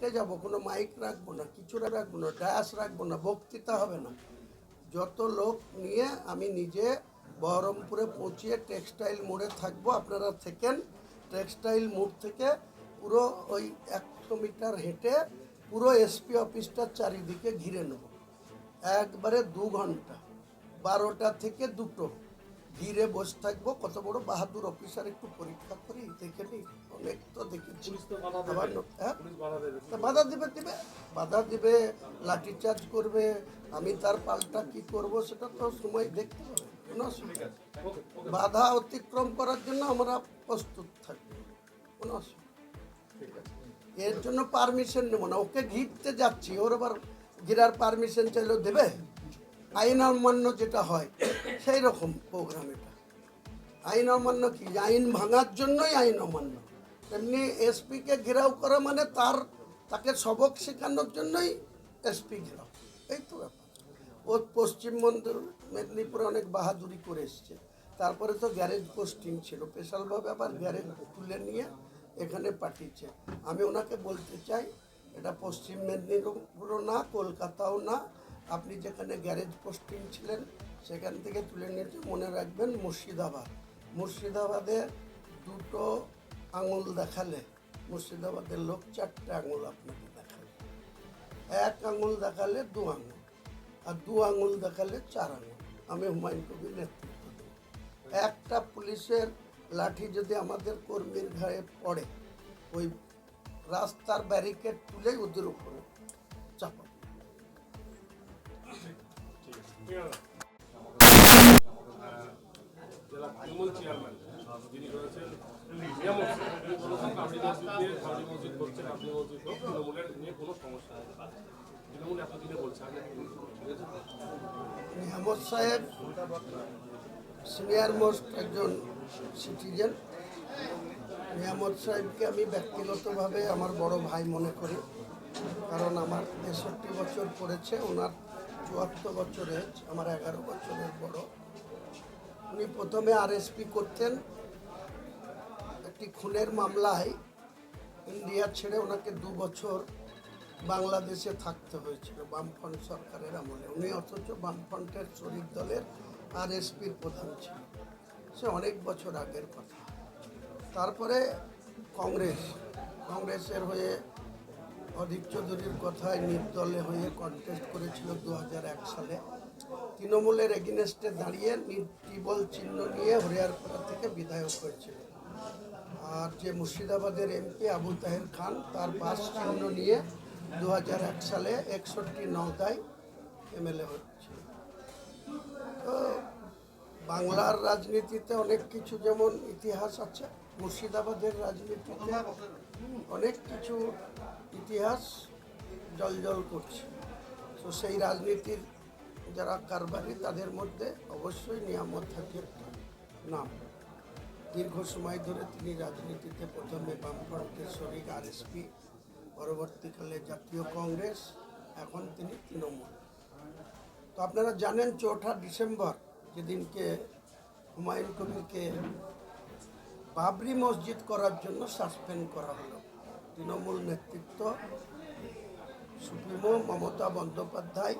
হেঁটে যাব, কোনো মাইক রাখব না, কিছু রাখব না ডায়াস রাখব না, বক্তৃতা হবে না। যত লোক নিয়ে আমি নিজে বহরমপুরে পৌঁছিয়ে টেক্সটাইল মোড়ে থাকব, আপনারা থেকেন টেক্সটাইল মোড় থেকে পুরো ওই একশো মিটার হেঁটে পুরো এসপি অফিসটার চারিদিকে ঘিরে নেব। একবারে দু ঘণ্টা, বারোটা থেকে দুটো। ঘিরে বসে থাকব কত বড় বাহাদুর অফিসার একটু পরীক্ষা করি দেখে নিই অনেক তো দেখেছি হ্যাঁ? বাধা দিবে দিবে বাধা দিবে লাঠিচার্জ করবে আমি তার পাল্টা কি করব সেটা তো সময় দেখতে হবে কোনো অসুবিধা বাধা অতিক্রম করার জন্য আমরা প্রস্তুত থাকব কোনো অসুবিধা এর জন্য পারমিশন নেব না ওকে ঘিরতে যাচ্ছি ওর আবার ঘিরার পারমিশন চাইলেও দেবে? আইন অমান্য যেটা হয়। সেই রকম প্রোগ্রাম এটা। আইন অমান্য কি? আইন ভাঙার জন্যই আইন অমান্য। তেমনি এসপিকে ঘেরাও করা মানে তার, তাকে সবক শেখানোর জন্যই এসপি ঘেরাও। এই তো ব্যাপার। ও পশ্চিমবঙ্গ মেদিনীপুরে অনেক বাহাদুরি করে এসছে। তারপরে তো গ্যারেজ পোস্টিং ছিল। স্পেশালভাবে আবার গ্যারেজ তুলে নিয়ে এখানে পাঠিয়েছে। আমি ওনাকে বলতে চাই, এটা পশ্চিম মেদিনীপুরও না, কলকাতাও না আপনি যেখানে গ্যারেজ পোস্টিং ছিলেন, সেখান থেকে তুলে নিয়েছে মনে রাখবেন মুর্শিদাবাদ। মুর্শিদাবাদে দুটো আঙুল দেখালে, মুর্শিদাবাদের লোক চারটে আঙুল আপনাকে দেখালে এক আঙুল দেখালে দু আঙুল, আর দু আঙুল দেখালে চার আঙুল। আমি হুমায়ুন কবির নেতৃত্ব দেব। একটা পুলিশের লাঠি যদি আমাদের কর্মীর ঘাড়ে পড়ে, ওই রাস্তার ব্যারিকেড তুলেই ওদের উপরে সাহেব সিনিয়র মোস্ট একজন সিটিজেন। নিয়ামত সাহেবকে আমি ব্যক্তিগতভাবে আমার বড় ভাই মনে করি, কারণ আমার তেষট্টি বছর পড়েছে, ওনার চুয়াত্তর বছরের, আমার এগারো বছরের বড়। উনি প্রথমে আরএসপি করতেন। একটি খুনের মামলায় ইন্ডিয়া ছেড়ে ওনাকে দু বছর বাংলাদেশে থাকতে হয়েছিল, বামফ্রন্ট সরকারের আমলে। উনি অথচ বামফ্রন্টের শরিক দলের আর আরএসপির প্রধান ছিল সে অনেক বছর আগের কথা। তারপরে কংগ্রেস, কংগ্রেসের হয়ে অধীর চৌধুরীর কথায় নির্দলে হয়ে কন্টেস্ট করেছিল দু এক সালে। তৃণমূলের এগেনস্টে দাঁড়িয়ে টিবল চিহ্ন নিয়ে হরিয়ারপাড়া থেকে বিধায়ক হয়েছিল। আর যে মুর্শিদাবাদের এমপি আবু তাহের খান, তার বাস চিহ্ন নিয়ে দু হাজার এক সালে একষট্টি নওদায় এমএলএ হচ্ছে। তো বাংলার রাজনীতিতে অনেক কিছু যেমন ইতিহাস আছে, মুর্শিদাবাদের রাজনীতিতে অনেক কিছু ইতিহাস জলজল করছে। তো সেই রাজনীতির যারা কারবারি, তাদের মধ্যে অবশ্যই নিয়ামত থাকে নাম। দীর্ঘ সময় ধরে তিনি রাজনীতিতে প্রথমে বামফ্রন্টের শরিক আরএসপি, পরবর্তীকালে জাতীয় কংগ্রেস, এখন তিনি তৃণমূল। তো আপনারা জানেন চৌঠা ডিসেম্বর যেদিনকে হুমায়ুন কবিরকে বাবরি মসজিদ করার জন্য সাসপেন্ড করা হলো। তৃণমূল নেতৃত্ব সুপ্রিমো মমতা বন্দ্যোপাধ্যায়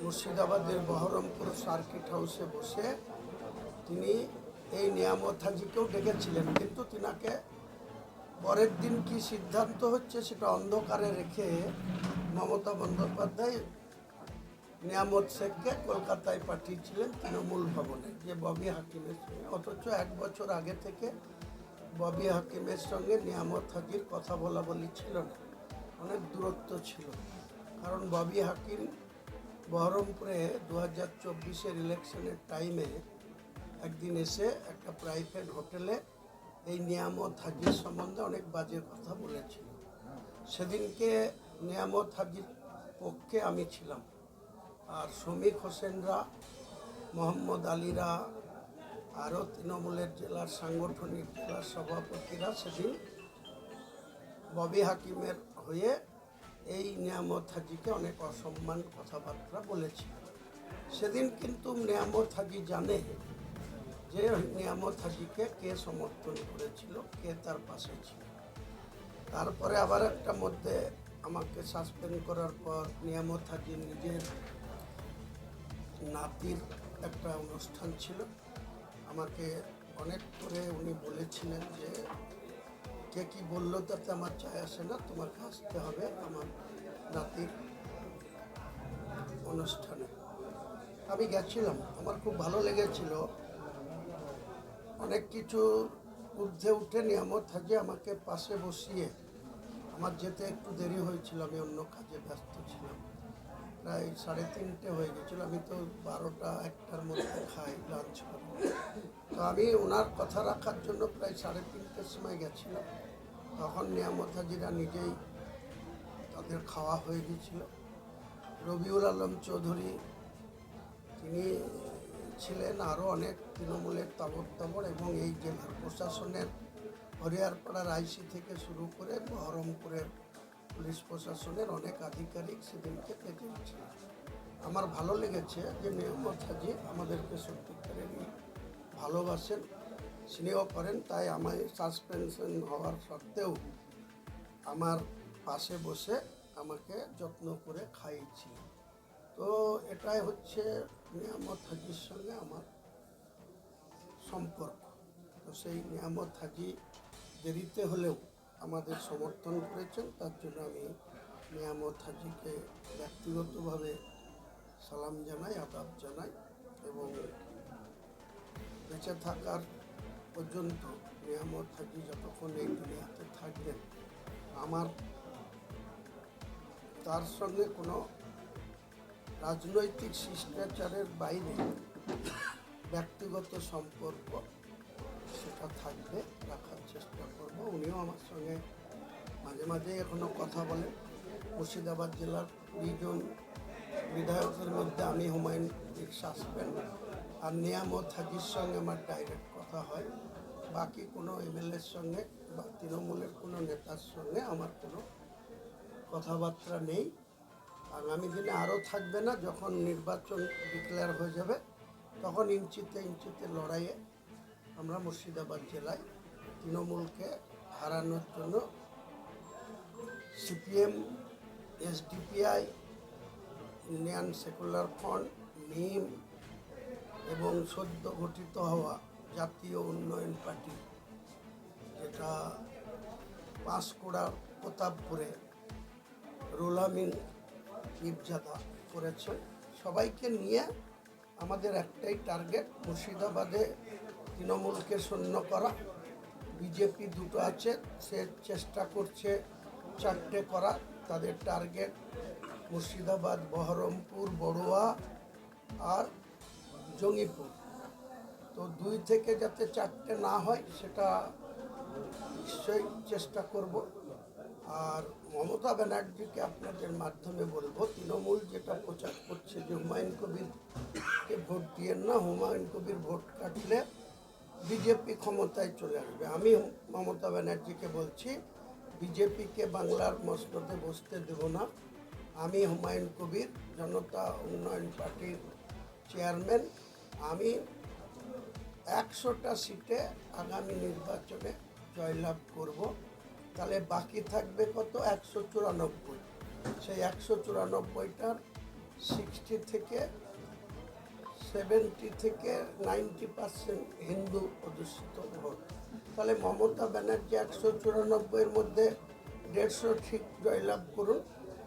মুর্শিদাবাদের বহরমপুর সার্কিট হাউসে বসে তিনি এই নিয়ামত হাজিকেও ডেকেছিলেন। কিন্তু তিনাকে পরের দিন কি সিদ্ধান্ত হচ্ছে সেটা অন্ধকারে রেখে মমতা বন্দ্যোপাধ্যায় নিয়ামত শেখকে কলকাতায় পাঠিয়েছিলেন তৃণমূল ভবনে। যে ববি হাকিমের অথচ এক বছর আগে থেকে ববি হাকিমের সঙ্গে নিয়ামত হাজির কথা বলা বলি ছিল না। অনেক দূরত্ব ছিল। কারণ ববি হাকিম বহরমপুরে দু হাজার চব্বিশের ইলেকশনের টাইমে একদিন এসে একটা প্রাইভেট হোটেলে এই নিয়ামত হাজির সম্বন্ধে অনেক বাজে কথা বলেছিল। সেদিনকে নিয়ামত হাজির পক্ষে আমি ছিলাম। আর শ্রমিক হোসেনরা, মোহাম্মদ আলীরা আরও তৃণমূলের জেলার সাংগঠনিক জেলার সভাপতিরা সেদিন ববি হাকিমের হয়ে এই নিয়ামত হাজিকে অনেক অসম্মান কথাবার্তা বলেছিল। সেদিন কিন্তু নিয়ামত হাজি জানে যে নিয়ামত হাজিকে কে সমর্থন করেছিল, কে তার পাশে ছিল। তারপরে আবার একটা মধ্যে আমাকে সাসপেন্ড করার পর নিয়ামত হাজি নিজের নাতির একটা অনুষ্ঠান ছিল। আমাকে অনেক করে উনি বলেছিলেন যে, কে কি বলল তাতে আমার চায় আসে না, তোমাকে আসতে হবে আমার নাতির অনুষ্ঠানে। আমি গেছিলাম, আমার খুব ভালো লেগেছিল। অনেক কিছু ঊর্ধ্বে উঠে নিয়ামত হাজি আমাকে পাশে বসিয়ে, আমার যেতে একটু দেরি হয়েছিল, আমি অন্য কাজে ব্যস্ত ছিলাম। প্রায় সাড়ে তিনটে হয়ে গেছিল। আমি তো বারোটা, একটার মধ্যে খাই লাঞ্চ করি। তো আমি ওনার কথা রাখার জন্য প্রায় সাড়ে তিনটের সময় গেছিলাম। তখন নিয়ামত হাজিরা নিজেই তাদের খাওয়া হয়ে গেছিল। রবিউল আলম চৌধুরী, তিনি ছিলেন আরও অনেক তৃণমূলের তাবর তাবর এবং এই জেলার প্রশাসনের হরিয়ারপাড়ার আইসি থেকে শুরু করে বহরমপুরের পুলিশ প্রশাসনের অনেক আধিকারিক সেদিনকে দেখেছিল আমার ভালো লেগেছে যে নিয়ামত হাজি আমাদেরকে সত্যিকারেরই ভালোবাসেন, স্নেহ করেন, তাই আমায় সাসপেনশন হওয়ার সত্ত্বেও আমার পাশে বসে আমাকে যত্ন করে খাইয়েছিল। তো এটাই হচ্ছে নিয়ামত হাজির সঙ্গে আমার সম্পর্ক। তো সেই নিয়ামত হাজি দেরিতে হলেও আমাদের সমর্থন করেছেন, তার জন্য আমি নিয়ামত হাজিকে ব্যক্তিগতভাবে সালাম জানাই, আদাব জানাই এবং বেঁচে থাকার পর্যন্ত নিয়ামত হাজি যতক্ষণ এই দুনিয়াতে থাকবেন, আমার তার সঙ্গে কোনো রাজনৈতিক শিষ্টাচারের বাইরে ব্যক্তিগত সম্পর্ক সেটা থাকবে, রাখার চেষ্টা করব। উনিও আমার সঙ্গে মাঝে মাঝে এখনও কথা বলেন মুর্শিদাবাদ জেলার দুইজন বিধায়কের মধ্যে আমি হুমায়ুন সাসপেন্ড আর নিয়ামত হাজির সঙ্গে আমার ডাইরেক্ট কথা হয়। বাকি কোনো এমএলএর সঙ্গে বা তৃণমূলের কোনো নেতার সঙ্গে আমার কোনো কথাবার্তা নেই। আগামী দিনে আরও থাকবে না, যখন নির্বাচন ডিক্লেয়ার হয়ে যাবে, তখন ইঞ্চিতে ইঞ্চিতে লড়াইয়ে আমরা মুর্শিদাবাদ জেলায় তৃণমূলকে হারানোর জন্য CPM, SDPI, Indian secular front, নিম এবং সদ্য গঠিত হওয়া জাতীয় উন্নয়ন পার্টি, যেটা পাঁশকুড়ার প্রতাপপুরে রোলামিন ইবজাদা করেছেন সবাইকে নিয়ে আমাদের একটাই টার্গেট মুর্শিদাবাদে তৃণমূলকে শূন্য করা। বিজেপি দুটো আছে, সে চেষ্টা করছে চারটে করা তাদের টার্গেট মুর্শিদাবাদ, বহরমপুর, বড়ুয়া আর জঙ্গিপুর। তো দুই থেকে যাতে চারটে না হয়, সেটা নিশ্চয়ই চেষ্টা করব। আর মমতা ব্যানার্জিকে আপনাদের মাধ্যমে বলব, তৃণমূল যেটা প্রচার করছে যে হুমায়ুন কবিরকে ভোট দিয়ে না, হুমায়ুন কবির ভোট কাটলে বিজেপি ক্ষমতায় চলে আসবে। আমি মমতা ব্যানার্জিকে বলছি বিজেপিকে বাংলার মসনদে বসতে দেব না। আমি হুমায়ুন কবির, জনতা উন্নয়ন পার্টির চেয়ারম্যান। আমি একশোটা সিটে আগামী নির্বাচনে জয়লাভ করব। তাহলে বাকি থাকবে কত? একশো চুরানব্বই। সেই একশো চুরানব্বইটার সিক্সটি থেকে সেভেন্টি থেকে নাইনটি পার্সেন্ট হিন্দু অধ্যুষিত ভোট তাহলে মমতা ব্যানার্জি একশো চুরানব্বইয়ের মধ্যে দেড়শো ঠিক জয়লাভ করুন।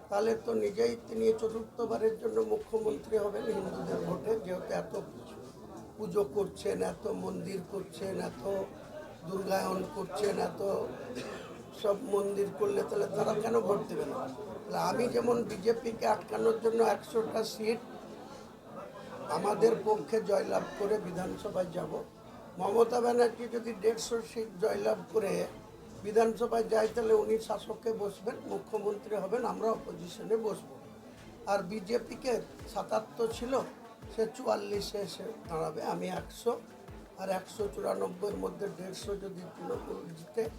তাহলে তো নিজেই তিনি চতুর্থবারের জন্য মুখ্যমন্ত্রী হবেন হিন্দুদের ভোটে, যেহেতু এত পুজো করছেন, এত মন্দির করছেন, এত দুর্গায়ন করছেন, এত সব মন্দির করলে তাহলে তারা কেন ভোট দেবে না তাহলে আমি যেমন বিজেপিকে আটকানোর জন্য একশোটা সিট আমাদের পক্ষে জয়লাভ করে বিধানসভায় যাব। মমতা ব্যানার্জি যদি দেড়শো সিট জয়লাভ করে বিধানসভায় যায়, তাহলে উনি শাসককে বসবেন, মুখ্যমন্ত্রী হবেন, আমরা অপোজিশনে বসবো। আর বিজেপিকে সাতাত্তর ছিল, সে চুয়াল্লিশে এসে দাঁড়াবে, আমি একশো। আর একশো চুরানব্বইয়ের মধ্যে দেড়শো যদি তৃণমূল জিতে,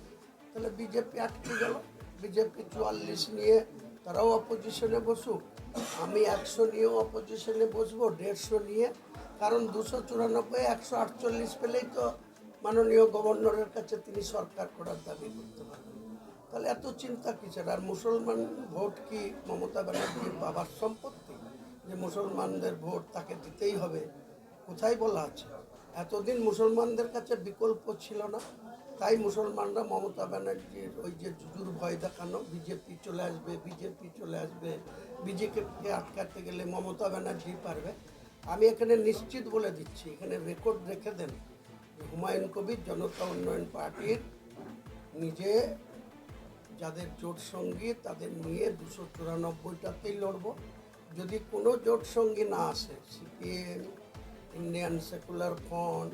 তাহলে বিজেপি আটকে গেল। বিজেপি চুয়াল্লিশ নিয়ে তারাও অপোজিশনে বসুক। আমি একশো নিয়েও অপোজিশনে বসবো, দেড়শো নিয়ে। কারণ দুশো চুরানব্বই, একশো আটচল্লিশ পেলেই তো মাননীয় গভর্নরের কাছে তিনি সরকার করার দাবি করতে পারবেন। তাহলে এত চিন্তা কিসের? আর মুসলমান ভোট কি মমতা ব্যানার্জির বাবার সম্পত্তি? যে মুসলমানদের ভোট তাকে দিতেই হবে, কোথায় বলা আছে? এতদিন মুসলমানদের কাছে বিকল্প ছিল না। তাই মুসলমানরা মমতা ব্যানার্জির ওই যে জুজুর ভয় দেখানো, বিজেপি চলে আসবে, বিজেপি চলে আসবে বিজেপিকে আটকাতে গেলে মমতা ব্যানার্জি পারবে? আমি এখানে নিশ্চিত বলে দিচ্ছি, এখানে রেকর্ড রেখে দেন। হুমায়ুন কবির, জনতা উন্নয়ন পার্টির নিজে যাদের জোট সঙ্গী, তাদের নিয়ে দুশো চুরানব্বইটাতেই লড়ব। যদি কোনো জোট সঙ্গী না আসে, সিপিএম, ইন্ডিয়ান সেকুলার ফ্রন্ট,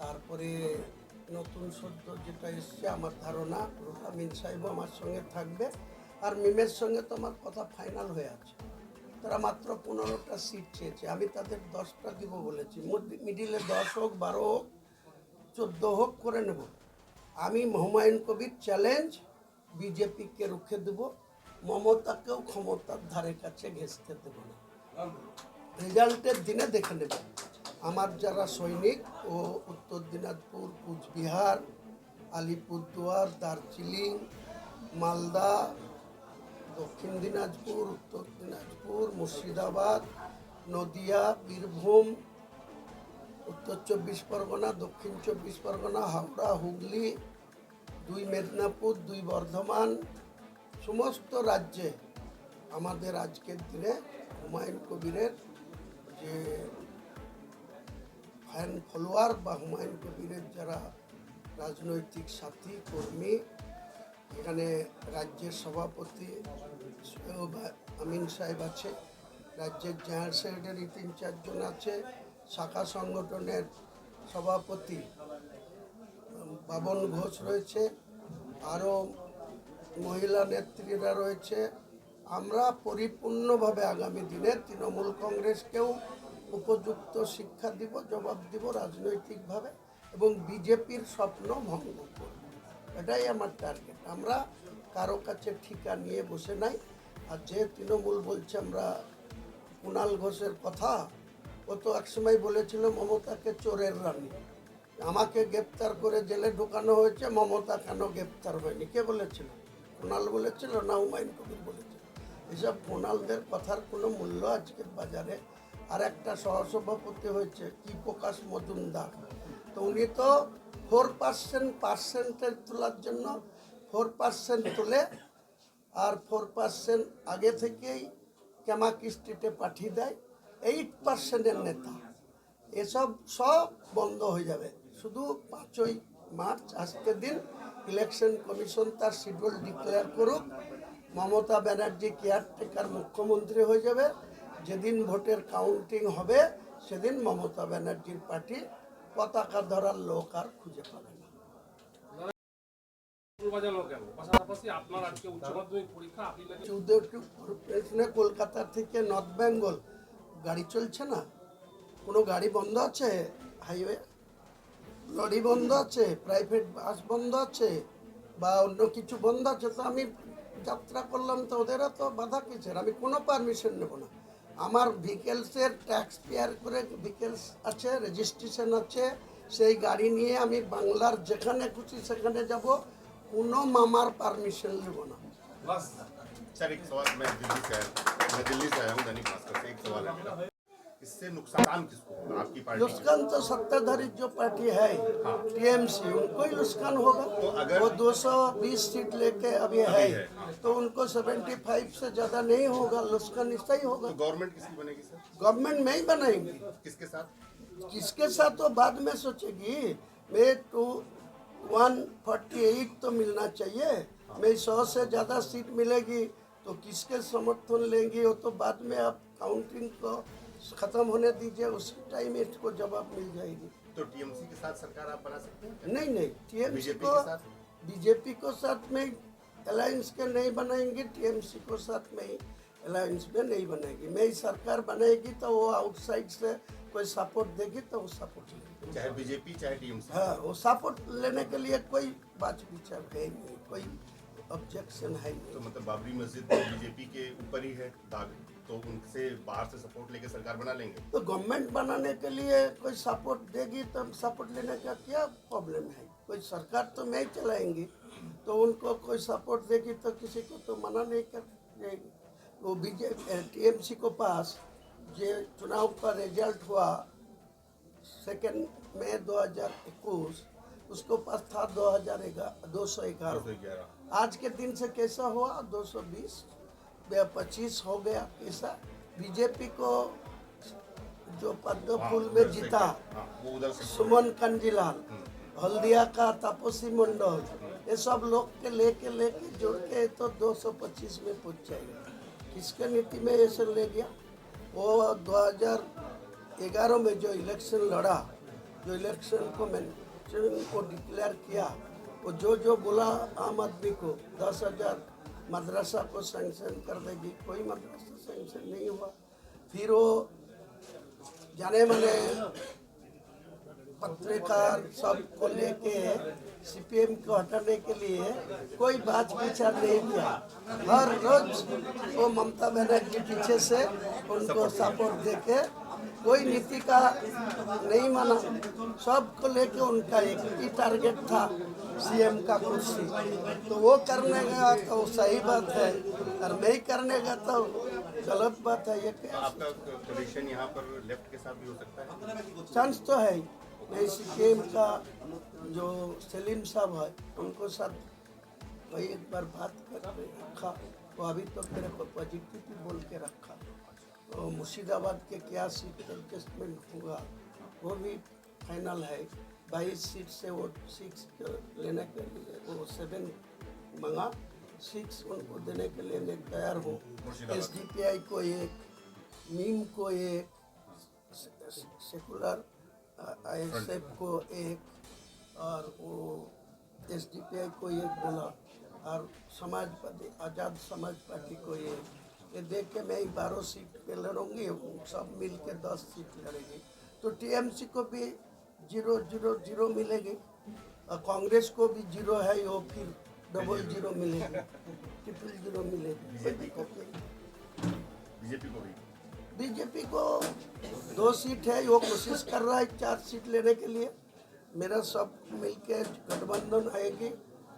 তারপরে নতুন সদ্য যেটা এসছে আমার ধারণা রুহামিন সাহেবও আমার সঙ্গে থাকবে। আর মিমের সঙ্গে তো আমার কথা ফাইনাল হয়ে আছে। তারা মাত্র পনেরোটা সিট চেয়েছে। আমি তাদের দশটা দিব বলেছি। মিডিলে দশ হোক বারো হোক চোদ্দ হোক করে নেব। আমি হুমায়ুন কবির চ্যালেঞ্জ বিজেপিকে রুখে দেব। মমতাকেও ক্ষমতার ধারে কাছে ঘেঁচতে দেব না। রেজাল্টের দিনে দেখে নেব। আমার যারা সৈনিক ও উত্তর দিনাজপুর, কুচবিহার, আলিপুরদুয়ার, দার্জিলিং, মালদা, দক্ষিণ দিনাজপুর, উত্তর দিনাজপুর, মুর্শিদাবাদ, নদিয়া, বীরভূম, উত্তর চব্বিশ পরগনা, দক্ষিণ চব্বিশ পরগনা, হাওড়া, হুগলি, দুই মেদিনীপুর, দুই বর্ধমান, সমস্ত রাজ্যে আমাদের আজকের দিনে হুমায়ুন কবিরের যে ফ্যান ফলোয়ার বা হুমায়ুন কবিরের যারা রাজনৈতিক সাথী, কর্মী, এখানে রাজ্যের সভাপতি আমিন সাহেব আছে, রাজ্যের জেনারেল সেক্রেটারি তিন চারজন আছে, শাখা সংগঠনের সভাপতি বাবন ঘোষ রয়েছে, আরও মহিলা নেত্রীরা রয়েছে। আমরা পরিপূর্ণভাবে আগামী দিনে তৃণমূল কংগ্রেসকেও উপযুক্ত শিক্ষা দিব, জবাব দিব রাজনৈতিকভাবে এবং বিজেপির স্বপ্ন ভঙ্গ করব। এটাই আমার টার্গেট আমরা কারও কাছে ঠিকা নিয়ে বসে নাই। আর যে তৃণমূল বলছে আমরা কুণাল ঘোষের কথা, ও তো একসময় বলেছিল মমতাকে চোরের রানী। আমাকে গ্রেপ্তার করে জেলে ঢোকানো হয়েছে, মমতা কেন গ্রেপ্তার হয়নি? কে বলেছিল? কুণাল বলেছিল না হুমায়ুন কবির বলেছিল। এসব কুণালদের কথার কোনো মূল্য আজকের বাজারে আর একটা সহসভাপতি হয়েছে কি প্রকাশ মজুমদার। তো উনি তো ফোর পার্সেন্ট পার্সেন্টেজ তোলার জন্য ফোর পার্সেন্ট তুলে, আর ফোর পার্সেন্ট আগে থেকেই ক্যামা স্ট্রিটে পাঠিয়ে দেয় এইট পার্সেন্টের নেতা। এসব সব বন্ধ হয়ে যাবে। শুধু পাঁচই মার্চ আজকের দিন ইলেকশন কমিশন তার শিডিউল ডিক্লেয়ার করুক। মমতা ব্যানার্জি কেয়ারটেকার মুখ্যমন্ত্রী হয়ে যাবে। যেদিন ভোটের কাউন্টিং হবে সেদিন মমতা ব্যানার্জির পার্টি পতাকা ধরার লোক আর খুঁজে পাবে না। কলকাতা থেকে নর্থ বেঙ্গল গাড়ি চলছে না? কোনো গাড়ি বন্ধ আছে? হাইওয়ে লরি বন্ধ আছে? প্রাইভেট বাস বন্ধ আছে? বা অন্য কিছু বন্ধ আছে? তো আমি যাত্রা করলাম তো ওদেরও তো বাধা কিসের? আমি কোনো পারমিশন নেব না। আমার ভিকেলসের ট্যাক্স পেয়ার করে ভিকেলস আছে রেজিস্ট্রেশন আছে সেই গাড়ি নিয়ে আমি বাংলার যেখানে খুশি সেখানে যাব কোনো মামার পারমিশন নেব না বাস सर एक सवाल मैं दिल्ली से आया मैं दिल्ली से आया हूँ दैनिक भास्कर से एक सवाल है मेरा इससे नुकसान किसको होगा? आपकी पार्टी नुकसान तो सत्ताधारी जो पार्टी है टीएमसी उनको ही नुकसान होगा। तो अगर- वो 220 सीट लेके अभी है है, हाँ। तो उनको 75 से ज़्यादा नहीं होगा नुकसान इसका ही होगा। तो गवर्नमेंट किसकी बनेगी सर? गवर्नमेंट में ही बनाएँगे किसके साथ? किसके साथ तो बाद में सोचेगी। मैं टू वन फोर्टी एट तो मिलना चाहिए। मैं सौ से ज़्यादा सीट मिलेगी तो किसके समर्थन लेंगी वो तो बाद में आप काउंटिंग को ख़त्म होने दीजिए उसी टाइम इसको जवाब मिल जाएगी। तो टीएमसी के साथ सरकार आप बना सकते हैं? नहीं नहीं टीएमसी को? बीजेपी को साथ में अलायंस के नहीं बनाएँगे टीएमसी को साथ में ही अलायंस में नहीं बनेगी नई सरकार बनेगी तो वो आउटसाइड से कोई सपोर्ट देगी तो वो सपोर्ट लेगी। चाहे बीजेपी चाहे टीएमसी हाँ वो सपोर्ट लेने के लिए कोई बात विचार है नहीं कोई ऑब्जेक्शन है ही तो मतलब बाबरी मस्जिद बीजेपी के ऊपर ही है दाग? तो उनसे बाहर से सपोर्ट लेके सरकार बना लेंगे। तो गवर्नमेंट बनाने के लिए कोई सपोर्ट देगी तो सपोर्ट लेने का क्या प्रॉब्लम है? कोई सरकार तो मैं ही चलाएँगी तो उनको कोई सपोर्ट देगी तो किसी को तो मना नहीं कर जाएगी वो बीजेपी टीएमसी को पास जो चुनाव का रिज़ल्ट हुआ सेकेंड मई 2021 उसको पास था दो हज़ार दो सौ ग्यारह। दो सौ आज के दिन से कैसा हुआ? 220 पच्चीस हो गया कैसा बीजेपी को जो पद्म फूल में जीता हाँ सुमन कंजीलाल हल्दिया का तापसी मंडल ये सब लोग के लेके लेके जोड़ के तो 225 में पहुँच जाएगा। किसके नीति में ऐसे ले गया? वो 2011 में जो इलेक्शन लड़ा जो इलेक्शन को मैंने को डिक्लेयर किया वो जो जो बोला आम आदमी को दस हज़ार मदरसा को सैंक्शन कर देगी। कोई मदरसा सैंक्शन नहीं हुआ। फिर वो जाने माने पत्रकार सबको लेके सीपीएम को हटाने के लिए कोई बात विचार नहीं किया। हर रोज वो ममता बनर्जी पीछे से उनको सपोर्ट देके कोई नीति का नहीं माना। सबको लेके उनका एक ही टारगेट था सीएम का कुर्सी। तो वो करने गया तो सही बात है और नहीं करने गया तो गलत बात है ये। आपका यहाँ पर लेफ़्ट के साथ भी हो सकता है? चांस तो है नहीं सीपीएम का जो सलीम साहब है उनको साथ वही एक बार बात करके रखा। वो अभी तो मेरे को पॉजिटिव बोल के रखा। तो मुर्शिदाबाद के क्या सीट एडजस्टमेंट होगा? वो भी फाइनल है। बाईस सीट से वो सिक्स लेने के लिए वो सेवन मंगा। सिक्स उनको देने के लिए मैं तैयार हूँ। एस डी पी आई को एक नीम को एक सेकुलर आई एस एफ़ को एक और वो एस डी पी आई को एक बोला। और समाजवादी आज़ाद समाज पार्टी को एक। ये देख के मैं बारह सीट पे लड़ूँगी वो सब मिल के दस सीट लड़ेंगे। तो टीएमसी को भी ज़ीरो ज़ीरो ज़ीरो मिलेगी और कांग्रेस को भी ज़ीरो है वो फिर डबल ज़ीरो मिलेगी ट्रिपल ज़ीरो मिलेगी। कोई दिक्कत बीजेपी को भी। बीजेपी को दो सीट है वो कोशिश कर रहा है चार सीट लेने के लिए। मेरा सब मिलके गठबंधन आएगी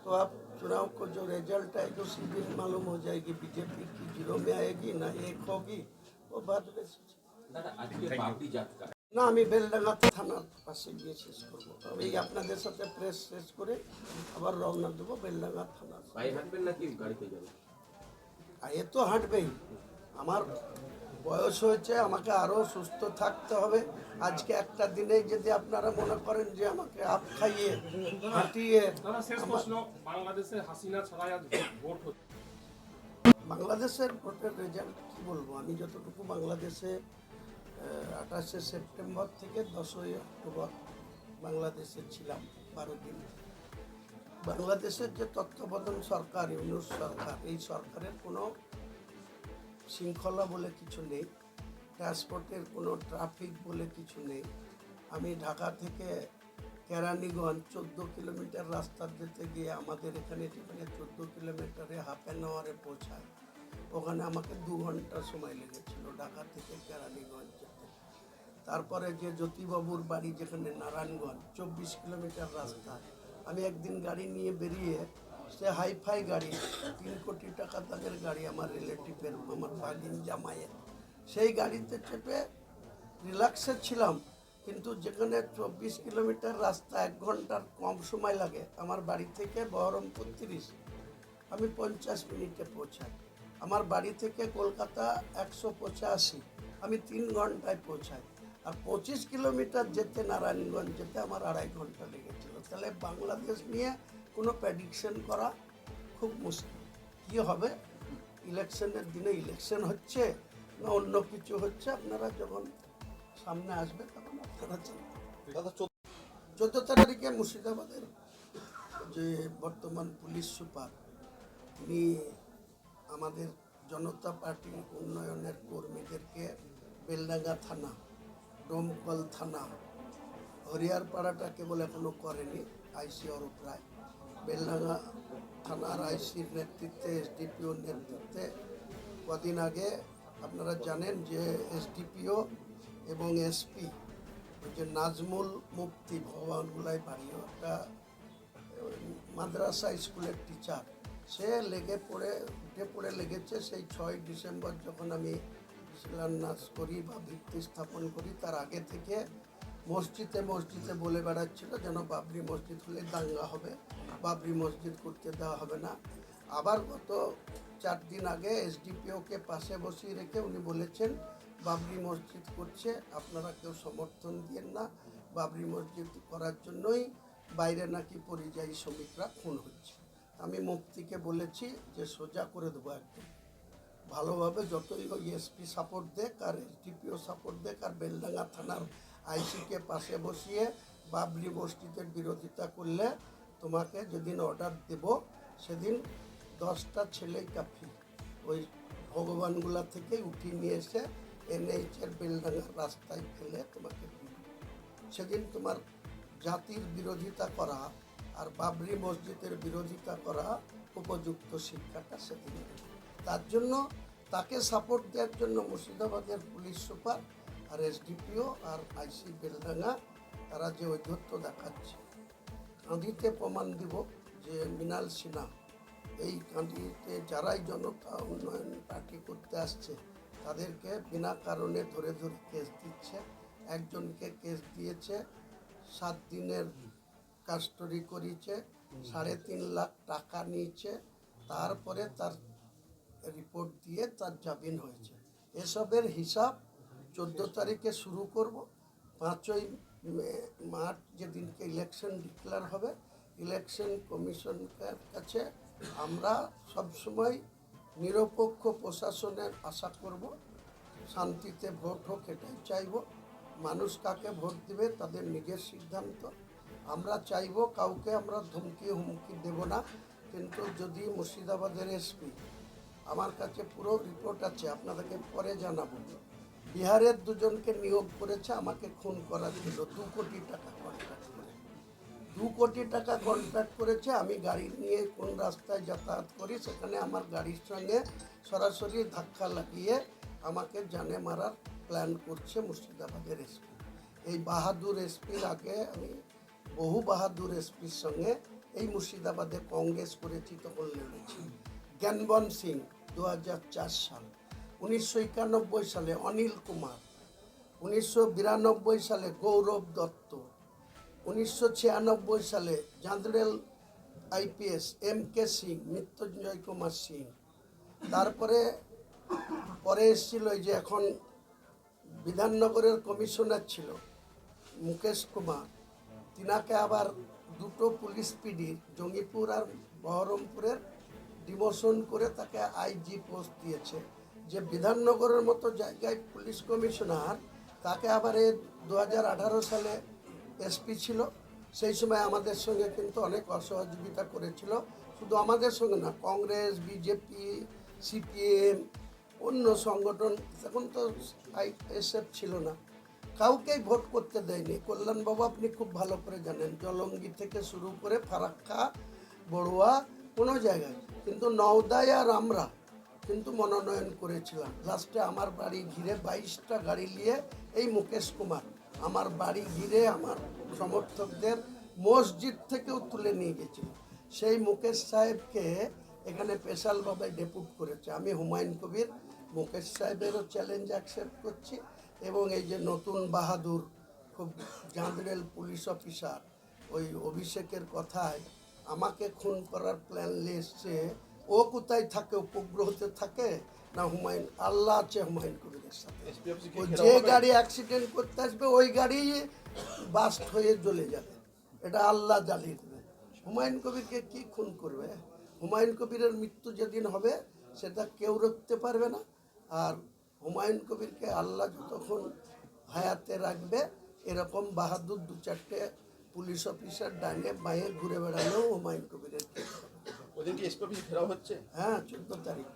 तो आप चुनाव को जो रिजल्ट आएगी उसी दिन मालूम हो जाएगी बीजेपी की जीरो में आएगी ना एक होगी वो बाद में দাদা আজকে বাবরি যাত্রা না আমি বেলডাঙ্গা থানার পাশে গিয়ে শেষ করবো এই আপনাদের সাথে প্রেস শেষ করে আবার রওনা দেবো বেলডাঙ্গা থানার পায়ে হাঁটবেন নাকি গাড়িতে যাবেন আর এ তো হাঁটবেই আমার বয়স হয়েছে আমাকে আরও সুস্থ থাকতে হবে। আজকে একটা দিনেই যদি আপনারা মনে করেন যে আমাকে আপ খাইয়ে হাঁটিয়ে বাংলাদেশের ভোটের রেজাল্ট কী বলব? আমি যতটুকু বাংলাদেশে আঠাশে সেপ্টেম্বর থেকে দশই অক্টোবর বাংলাদেশে ছিলাম বারো দিন। বাংলাদেশের যে তত্ত্বাবধান সরকার ইউনুস সরকার এই সরকারের কোনো শৃঙ্খলা বলে কিছু নেই ট্রান্সপোর্টের কোনো ট্রাফিক বলে কিছু নেই। আমি ঢাকা থেকে কেরানীগঞ্জ চোদ্দ কিলোমিটার রাস্তা যেতে গিয়ে আমাদের এখানে যেখানে চোদ্দ কিলোমিটারে হাফ অ্যান আওয়ারে পৌঁছায়, ওখানে আমাকে দু ঘণ্টা সময় লেগেছিল ঢাকা থেকে কেরানীগঞ্জ যেতে। তারপরে যে জ্যোতিবাবুর বাড়ি যেখানে নারায়ণগঞ্জ, চব্বিশ কিলোমিটার রাস্তা, আমি একদিন গাড়ি নিয়ে বেরিয়ে সে হাইফাই গাড়ি, তিন কোটি টাকা তাদের গাড়ি আমার রিলেটিভের, আমার ভাগিন জামাইয়ের। সেই গাড়িতে চেপে রিল্যাক্সে ছিলাম, কিন্তু যেখানে চব্বিশ কিলোমিটার রাস্তা এক ঘণ্টার কম সময় লাগে, আমার বাড়ি থেকে বহরমপুর তিরিশ, আমি পঞ্চাশ মিনিটে পৌঁছাই। আমার বাড়ি থেকে কলকাতা একশো পঁচাশি, আমি তিন ঘন্টায় পৌঁছাই। আর পঁচিশ কিলোমিটার যেতে নারায়ণগঞ্জ যেতে আমার আড়াই ঘণ্টা লেগেছিল। তাহলে বাংলাদেশ নিয়ে কোনো প্রেডিকশন করা খুব মুশকিল। কী হবে? ইলেকশনের দিনে ইলেকশন হচ্ছে না অন্য কিছু হচ্ছে? আপনারা যখন সামনে আসবে তখন আপনারা জানবেন। চোদ্দ তারিখে মুর্শিদাবাদের যে বর্তমান পুলিশ সুপার উনি আমাদের জনতা পার্টি উন্নয়নের কর্মীদেরকে বেলডাঙ্গা থানা ডোমকল থানা হরিয়ারপাড়াটা কেবল এখনও করেনি আইসি অরূপ রায় বেলডাঙ্গা থানার আইসির নেতৃত্বে এসডিপিওর নেতৃত্বে কদিন আগে আপনারা জানেন যে এসডিপিও এবং এসপি ওই যে নাজমুল মুফতি ভগবানগুলাই বাড়ি ওটা মাদ্রাসা স্কুলের টিচার। সে লেগে পড়ে, উঠে পড়ে লেগেছে সেই ছয় ডিসেম্বর যখন আমি শিলান্যাস করি বা ভিত্তি স্থাপন করি, তার আগে থেকে মসজিদে মসজিদে বলে বেড়াচ্ছিল যেন বাবরি মসজিদ হলে দাঙ্গা হবে। বাবরি মসজিদ করতে দেওয়া হবে না। আবার গত চার দিন আগে এসডিপিওকে পাশে বসিয়ে রেখে উনি বলেছেন, বাবরি মসজিদ করছে, আপনারা কেউ সমর্থন দিয়েন না। বাবরি মসজিদ করার জন্যই বাইরে নাকি পরিযায়ী শ্রমিকরা খুন হচ্ছে। আমি মুফতিকে বলেছি যে সোজা করে দেবো একদম। ভালোভাবে যতই এসপি সাপোর্ট দেখ আর এসডিপিও সাপোর্ট দেখ আর বেলডাঙ্গা থানার আইসিকে পাশে বসিয়ে বাবরি মসজিদের বিরোধিতা করলে তোমাকে যেদিন অর্ডার দেব, সেদিন দশটা ছেলেই কাফি। ওই ভগবানগুলা থেকে উঠিয়ে নিয়ে এসে এনএইচের বেলডাঙ্গার রাস্তায় ফেলে তোমাকে সেদিন তোমার জাতির বিরোধিতা করা আর বাবরি মসজিদের বিরোধিতা করা উপযুক্ত শিক্ষাটা সেদিন তার জন্য তাকে সাপোর্ট দেওয়ার জন্য মুর্শিদাবাদের পুলিশ সুপার আর এসডিপিও আর আইসি বেলডাঙ্গা, তারা যে ঐধত্য দেখাচ্ছে। কাঁদিতে প্রমাণ দিব যে মৃণাল সিনহা, এই কাঁদিতে যারাই জনতা উন্নয়ন পার্টি করতে আসছে, তাদেরকে বিনা কারণে ধরে ধরে কেস দিচ্ছে, একজনকে কেস দিয়েছে, সাত দিনের কাস্টডি করিয়েছে সাড়ে তিন লাখ টাকা নিয়েছে, তারপরে তার রিপোর্ট দিয়ে তার জামিন হয়েছে। এসবের হিসাব চোদ্দ তারিখে শুরু করব। পাঁচই মার্চ যেদিনকে ইলেকশন ডিক্লেয়ার হবে ইলেকশন কমিশনের কাছে আমরা সবসময় নিরপেক্ষ প্রশাসনের আশা করব। শান্তিতে ভোট হোক এটাই চাইব। মানুষ কাকে ভোট দেবে তাদের নিজের সিদ্ধান্ত। আমরা চাইব কাউকে আমরা ধমকি হুমকি দেব না। কিন্তু যদি মুর্শিদাবাদের এসপি আমার কাছে পুরো রিপোর্ট আছে, আপনাদেরকে পরে জানাব। বিহারের দুজনকে নিয়োগ করেছে, আমাকে খুন করার জন্য দু কোটি টাকা কন্ট্রাক্ট করে। দু কোটি টাকা কন্ট্রাক্ট করেছে, আমি গাড়ি নিয়ে কোন রাস্তায় যাতায়াত করি, সেখানে আমার গাড়ির সঙ্গে সরাসরি ধাক্কা লাগিয়ে আমাকে জানে মারার প্ল্যান করছে মুর্শিদাবাদের এসপি এই বাহাদুর এসপির আগে আমি বহু বাহাদুর এসপির সঙ্গে এই মুর্শিদাবাদে কংগ্রেস করেছি তখন লড়েছি। জ্ঞানবন সিং দু হাজার চার সাল। উনিশশো একানব্বই সালে অনিল কুমার, উনিশশো বিরানব্বই সালে গৌরব দত্ত, উনিশশো ছিয়ানব্বই সালে জাঁদরেল IPS M K Singh, Mrityunjay Kumar Singh. তারপরে, পরে এসেছিল যে এখন বিধাননগরের কমিশনার ছিল মুকেশ কুমার। তিনাকে আবার দুটো পুলিশ পিডি, জঙ্গিপুর আর বহরমপুরের ডিমোশন করে তাকে আইজি পোস্ট দিয়েছে। যে বিধাননগরের মতো জায়গায় পুলিশ কমিশনার, তাকে আবার এ দু হাজার আঠারো সালে এসপি ছিল, সেই সময় আমাদের সঙ্গে কিন্তু অনেক অসহযোগিতা করেছিল। শুধু আমাদের সঙ্গে না, কংগ্রেস, বিজেপি, সিপিএম, অন্য সংগঠন তখন তো আইএসএফ ছিল না। কাউকেই ভোট করতে দেয়নি। কল্যাণবাবু আপনি খুব ভালো করে জানেন, জলঙ্গি থেকে শুরু করে ফারাক্কা, বড়ুয়া, কোনো জায়গায়। কিন্তু নওদায় আর আমরা কিন্তু মনোনয়ন করেছিলাম। লাস্টে আমার বাড়ি ঘিরে বাইশটা গাড়ি নিয়ে এই মুকেশ কুমার, আমার বাড়ি ঘিরে আমার সমর্থকদের মসজিদ থেকেও তুলে নিয়ে গেছিল। সেই মুকেশ সাহেবকে এখানে স্পেশালভাবে ডেপুট করেছে। আমি হুমায়ুন কবির, মুকেশ সাহেবেরও চ্যালেঞ্জ অ্যাকসেপ্ট করছি এবং এই যে নতুন বাহাদুর, খুব জাঁদরেল পুলিশ অফিসার ওই অভিষেকের কথায় আমাকে খুন করার প্ল্যান এসছে। ও কোথায় থাকে উপগ্রহতে থাকে না হুমায়ুন আল্লাহ আছে হুমায়ুন কবিরের সাথে। যে গাড়ি অ্যাক্সিডেন্ট করতে আসবে ওই গাড়ি বাস্ট হয়ে জ্বলে যাবে। এটা আল্লাহ জ্বালিয়ে দেবে। হুমায়ুন কবিরকে কি খুন করবে? হুমায়ুন কবিরের মৃত্যু যেদিন হবে সেটা কেউ রুখতে পারবে না। আর হুমায়ুন কবিরকে আল্লাহ যতক্ষণ হায়াতে রাখবে এরকম বাহাদুর দু চারটে পুলিশ অফিসার ডানে বাঁয়ে ঘুরে বেড়ালেও হুমায়ুন কবিরের case হবে। ওদিন কি এসপি অফিস ঘেরাও হচ্ছে হ্যাঁ চোদ্দ তারিখ